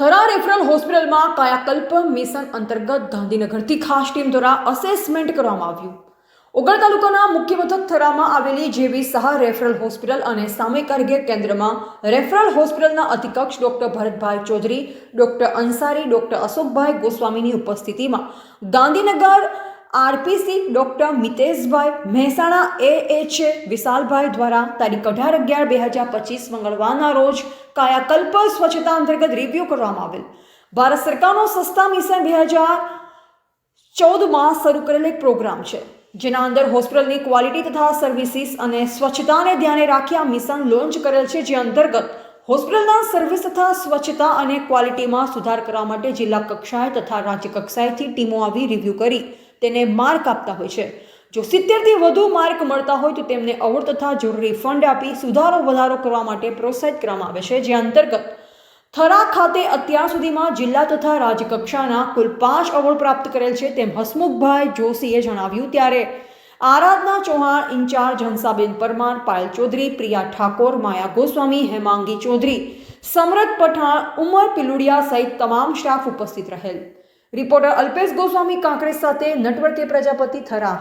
Thara referral હોસ્પિટલમાં કાયાકલ્પ mission અંતર્ગત ગાંધીનગરથી ખાસ ટીમ દ્વારા અસેસમેન્ટ કરવામાં આવ્યું. ઓગળ તાલુકાના મુખ્ય મથક થરામાં આવેલી જેવી સહા રેફરલ હોસ્પિટલ અને સામયિક આરોગ્ય કેન્દ્રમાં રેફરલ હોસ્પિટલના અધિકક્ષ doctor Bharatbhai Chaudhari, doctor Ansari, doctor Ashokbhai ગોસ્વામીની ઉપસ્થિતિમાં Gandhinagar RPC doctor Miteshbhai Mehsana AH Vishalbhai દ્વારા તારીખ અઢાર અગિયાર બે હજાર પચીસ મંગળવારના રોજ કાયાકલ્પ સ્વચ્છતા અંતર્ગત રિવ્યૂ કરવામાં આવેલ. ભારત સરકારનો સસ્તા મિશન બે હજાર ચૌદમાં શરૂ કરેલ એક પ્રોગ્રામ છે, જેના અંદર હોસ્પિટલની ક્વોલિટી તથા સર્વિસીસ અને સ્વચ્છતાને ધ્યાને રાખી આ મિશન લોન્ચ કરેલ છે, જે અંતર્ગત હોસ્પિટલના સર્વિસ તથા સ્વચ્છતા અને ક્વોલિટીમાં સુધાર કરવા માટે જિલ્લા કક્ષાએ તથા રાજ્ય કક્ષાએથી ટીમો આવી રિવ્યૂ કરી. તેને માર્ક આપતા હોય છે. જો સિત્તેરથી વધુ માર્ક મળતા હોય તો તેમને અવોર્ડ તથા જરૂરી ફંડ આપી સુધારો વધારો કરવા માટે પ્રોત્સાહિત કરવામાં આવે છે. જે અંતર્ગત થરા ખાતે અત્યાર સુધીમાં જિલ્લા તથા રાજ્યકક્ષાના કુલ પાંચ એવોર્ડ પ્રાપ્ત કરેલ છે તેમ હસમુખભાઈ જોશીએ જણાવ્યું. ત્યારે આરાધના ચૌહાણ, ઇન્ચાર્જ હંસાબેન પરમાર, પાયલ ચૌધરી, પ્રિયા ઠાકોર, માયા ગોસ્વામી, હેમાંગી ચૌધરી સમરત પઠાણ, ઉમર પિલુડિયા સહિત તમામ સ્ટાફ ઉપસ્થિત રહેલ. રિપોર્ટર અલ્પેશ ગોસ્વામી કાંકરેજ સાથે નટવરકે પ્રજાપતિ થરા